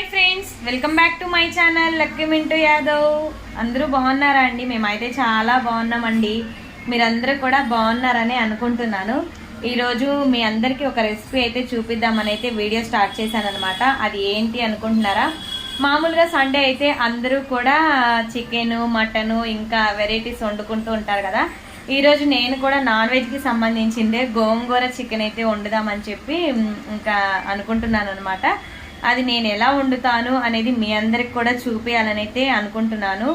Hi friends welcome back to my channel Lucky Mintu Yadav. అందరూ బాగున్నారా అండి? మేమైతే చాలా బాగున్నామండి. మీరందరూ కూడా బాగున్నారని అనుకుంటున్నాను. ఈరోజు మీ అందరికీ ఒక రెసిపీ అయితే చూపిద్దామని అయితే వీడియో స్టార్ట్ చేశాను అనమాట అది ఏంటి అనుకుంటున్నారా? మామూలుగా సండే అయితే అందరూ కూడా చికెను మటను ఇంకా వెరైటీస్ వండుకుంటూ ఉంటారు కదా. ఈరోజు నేను కూడా నాన్ వెజ్కి సంబంధించిందే గోంగూర చికెన్ అయితే వండుదామని చెప్పి ఇంకా అనుకుంటున్నాను అనమాట అది నేను ఎలా వండుతాను అనేది మీ అందరికి కూడా చూపించాలని అయితే అనుకుంటున్నాను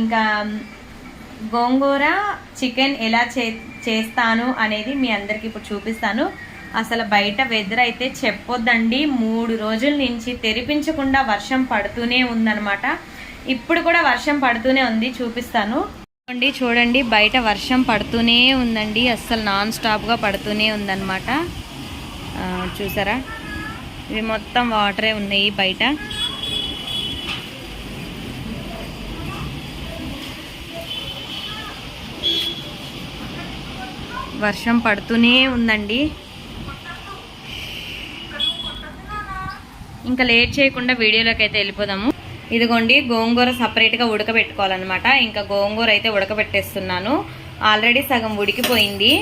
ఇంకా గోంగూర చికెన్ ఎలా చే చేస్తాను అనేది మీ అందరికి ఇప్పుడు చూపిస్తాను. అసలు బయట వెదర్ అయితే చెప్పొద్దండి. మూడు రోజుల నుంచి తెరిపించకుండా వర్షం పడుతూనే ఉందన్నమాట. ఇప్పుడు కూడా వర్షం పడుతూనే ఉంది చూపిస్తాను. చూడండి చూడండి బయట వర్షం పడుతూనే ఉందండి. అస్సలు నాన్ స్టాప్గా పడుతూనే ఉందన్నమాట. చూసారా? ఇవి మొత్తం వాటరే ఉన్నాయి బయట. వర్షం పడుతూనే ఉందండి. ఇంకా లేట్ చేయకుండా వీడియోలోకి అయితే వెళ్ళిపోదాము. ఇదిగోండి గోంగూర సపరేట్గా ఉడకబెట్టుకోవాలన్నమాట. ఇంకా గోంగూర అయితే ఉడకబెట్టేస్తున్నాను. ఆల్రెడీ సగం ఉడికిపోయింది.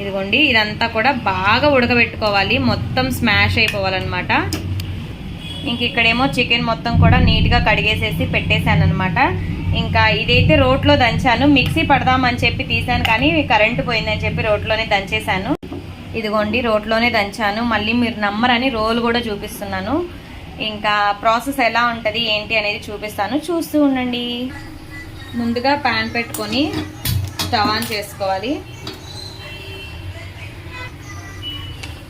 ఇదిగోండి ఇదంతా కూడా బాగా ఉడకబెట్టుకోవాలి. మొత్తం మొత్తం స్మాష్ అయిపోవాలన్నమాట. ఇంక ఇక్కడేమో చికెన్ మొత్తం కూడా నీట్గా కడిగేసేసి పెట్టేశాను అనమాట ఇంకా ఇదైతే రోట్లో దంచాను. మిక్సీ పడదామని చెప్పి తీసాను కానీ కరెంటు పోయిందని చెప్పి రోట్లోనే దంచేశాను. ఇదిగోండి రోట్లోనే దంచాను. మళ్ళీ మీరు నమ్మరని రోల్ కూడా చూపిస్తున్నాను. ఇంకా ప్రాసెస్ ఎలా ఉంటుంది ఏంటి అనేది చూపిస్తాను. చూస్తూ ఉండండి. ముందుగా ప్యాన్ పెట్టుకొని స్టవ్ ఆన్ చేసుకోవాలి.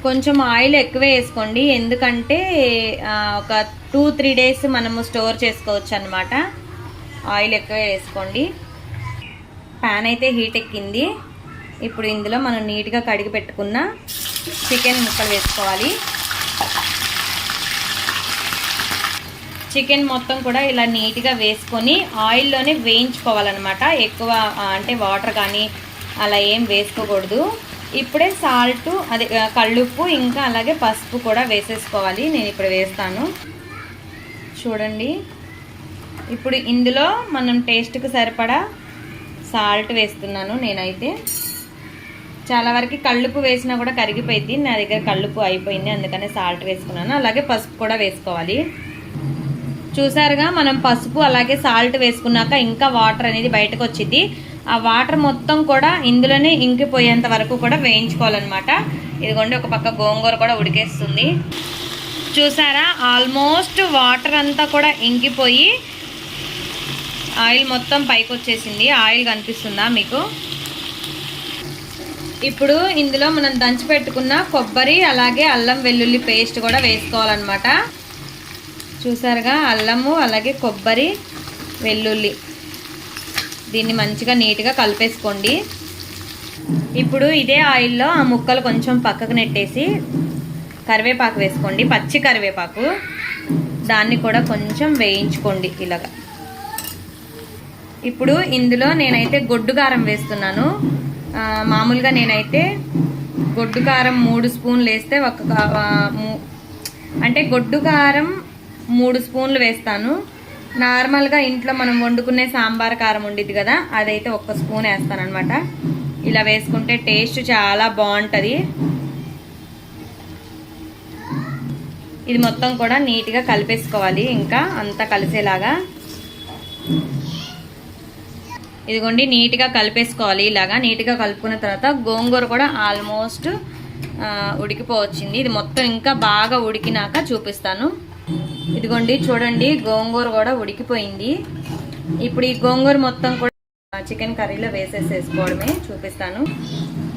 కొంచెం ఆయిల్ ఎక్కువ వేసుకోండి. ఎందుకంటే ఒక టూ త్రీ డేస్ మనము స్టోర్ చేసుకోవచ్చు అనమాట ఆయిల్ ఎక్కువ వేసుకోండి. ప్యాన్ అయితే హీట్ ఎక్కింది. ఇప్పుడు ఇందులో మనం నీట్గా కడిగి పెట్టుకున్న చికెన్ ముక్కలు వేసుకోవాలి. చికెన్ మొత్తం కూడా ఇలా నీట్గా వేసుకొని ఆయిల్లోనే వేయించుకోవాలన్నమాట. ఎక్కువ అంటే వాటర్ కానీ అలా ఏం వేసుకోకూడదు. ఇప్పుడే సాల్ట్ అదే కళ్ళుప్పు ఇంకా అలాగే పసుపు కూడా వేసేసుకోవాలి. నేను ఇప్పుడు వేస్తాను. చూడండి. ఇప్పుడు ఇందులో మనం టేస్ట్కి సరిపడా సాల్ట్ వేస్తున్నాను నేనైతే. చాలా వరకు కళ్ళుపు వేసినా కూడా కరిగిపోయింది నా దగ్గర కళ్ళుపు అయిపోయింది అందుకనే సాల్ట్ వేసుకున్నాను. అలాగే పసుపు కూడా వేసుకోవాలి. చూసారుగా మనం పసుపు అలాగే సాల్ట్ వేసుకున్నాక ఇంకా వాటర్ అనేది బయటకు వచ్చింది ఆ వాటర్ మొత్తం కూడా ఇందులోనే ఇంకిపోయేంత వరకు కూడా వేయించుకోవాలన్నమాట. ఇదిగోండి ఒక పక్క గోంగూర కూడా ఉడికేస్తుంది. చూసారా? ఆల్మోస్ట్ వాటర్ అంతా కూడా ఇంకిపోయి ఆయిల్ మొత్తం పైకి వచ్చేసింది ఆయిల్ కనిపిస్తుందా మీకు? ఇప్పుడు ఇందులో మనం దంచి పెట్టుకున్న కొబ్బరి అలాగే అల్లం వెల్లుల్లి పేస్ట్ కూడా వేసుకోవాలన్నమాట. చూసారుగా? అల్లము అలాగే కొబ్బరి వెల్లుల్లి. దీన్ని మంచిగా నీట్గా కలిపేసుకోండి. ఇప్పుడు ఇదే ఆయిల్లో ఆ ముక్కలు కొంచెం పక్కకు నెట్టేసి కరివేపాకు వేసుకోండి. పచ్చి కరివేపాకు. దాన్ని కూడా కొంచెం వేయించుకోండి ఇలాగా. ఇప్పుడు ఇందులో నేనైతే గొడ్డు కారం వేస్తున్నాను. మామూలుగా నేనైతే గొడ్డు కారం మూడు స్పూన్లు వేస్తే ఒక అంటే గొడ్డు కారం మూడు స్పూన్లు వేస్తాను. నార్మల్గా ఇంట్లో మనం వండుకునే సాంబార్ కారం ఉండిద్ది కదా అదైతే ఒక్క స్పూన్ వేస్తాను అనమాట ఇలా వేసుకుంటే టేస్ట్ చాలా బాగుంటుంది. ఇది మొత్తం కూడా నీట్గా కలిపేసుకోవాలి ఇంకా అంతా కలిసేలాగా. ఇదిగోండి నీట్గా కలిపేసుకోవాలి ఇలాగా. నీట్గా కలుపుకున్న తర్వాత గోంగూర కూడా ఆల్మోస్ట్ ఉడికిపోవచ్చింది. ఇది మొత్తం ఇంకా బాగా ఉడికినాక చూపిస్తాను. ఇదిగోండి చూడండి గోంగూర కూడా ఉడికిపోయింది. ఇప్పుడు ఈ గోంగూర మొత్తం కూడా చికెన్ కర్రీలో వేసేసేసుకోవడమే చూపిస్తాను.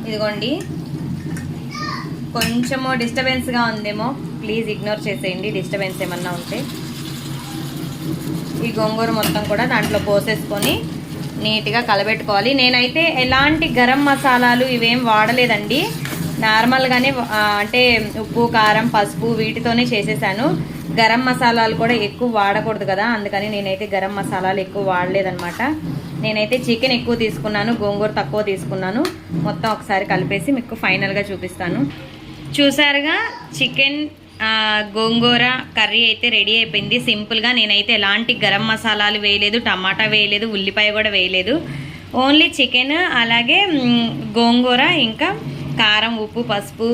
ఇదిగోండి కొంచెము డిస్టర్బెన్స్గా ఉందేమో ప్లీజ్ ఇగ్నోర్ చేసేయండి డిస్టర్బెన్స్ ఏమన్నా ఉంటే. ఈ గోంగూర మొత్తం కూడా దాంట్లో పోసేసుకొని నీట్గా కలబెట్టుకోవాలి. నేనైతే ఎలాంటి గరం మసాలాలు ఇవేం వాడలేదండి. నార్మల్గానే అంటే ఉప్పు కారం పసుపు వీటితోనే చేసేసాను. గరం మసాలాలు కూడా ఎక్కువ వాడకూడదు కదా అందుకని నేనైతే గరం మసాలాలు ఎక్కువ వాడలేదనమాట నేనైతే చికెన్ ఎక్కువ తీసుకున్నాను గోంగూర తక్కువ తీసుకున్నాను. మొత్తం ఒకసారి కలిపేసి మీకు ఫైనల్గా చూపిస్తాను. చూసారుగా చికెన్ గోంగూర కర్రీ అయితే రెడీ అయిపోయింది. సింపుల్గా నేనైతే ఎలాంటి గరం మసాలాలు వేయలేదు టమాటా వేయలేదు ఉల్లిపాయ కూడా వేయలేదు. ఓన్లీ చికెన్ అలాగే గోంగూర ఇంకా కారం ఉప్పు పసుపు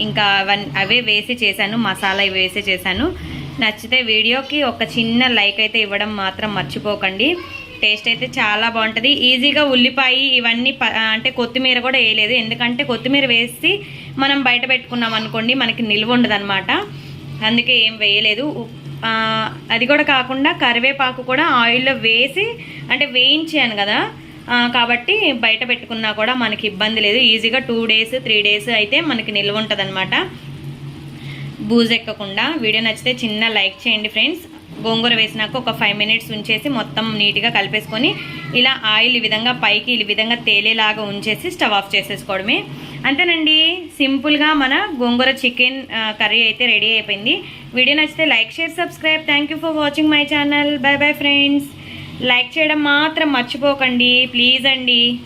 ఇంకా అవన్నీ అవే వేసి చేశాను మసాలా వేసి చేశాను. నచ్చితే వీడియోకి ఒక చిన్న లైక్ అయితే ఇవ్వడం మాత్రం మర్చిపోకండి. టేస్ట్ అయితే చాలా బాగుంటుంది. ఈజీగా ఉల్లిపాయ ఇవన్నీ ప- అంటే కొత్తిమీర కూడా వేయలేదు. ఎందుకంటే కొత్తిమీర వేసి మనం బయట పెట్టుకున్నాం అనుకోండి మనకి నిల్వ ఉండదు అందుకే ఏం వేయలేదు. అది కూడా కాకుండా కరివేపాకు కూడా ఆయిల్లో వేసి అంటే వేయించాను కదా. కాబట్టి బయట పెట్టుకున్నా కూడా మనకి ఇబ్బంది లేదు. ఈజీగా టూ డేస్ త్రీ డేస్ అయితే మనకి నిల్వ ఉంటుంది బూజు ఎక్కకుండా. వీడియో నచ్చితే చిన్న లైక్ చేయండి ఫ్రెండ్స్. గోంగూర వేసినాక ఒక ఫైవ్ మినిట్స్ ఉంచేసి మొత్తం నీట్గా కలిపేసుకొని ఇలా ఆయిల్ ఈ విధంగా పైకి ఈ విధంగా తేలేలాగా ఉంచేసి స్టవ్ ఆఫ్ చేసేసుకోవడమే. అంతేనండి. సింపుల్గా మన గోంగూర చికెన్ కర్రీ అయితే రెడీ అయిపోయింది. వీడియో నచ్చితే like share subscribe. Thank you for watching my channel bye bye friends like చేయడం మాత్రం మర్చిపోకండి. ప్లీజ్ అండి.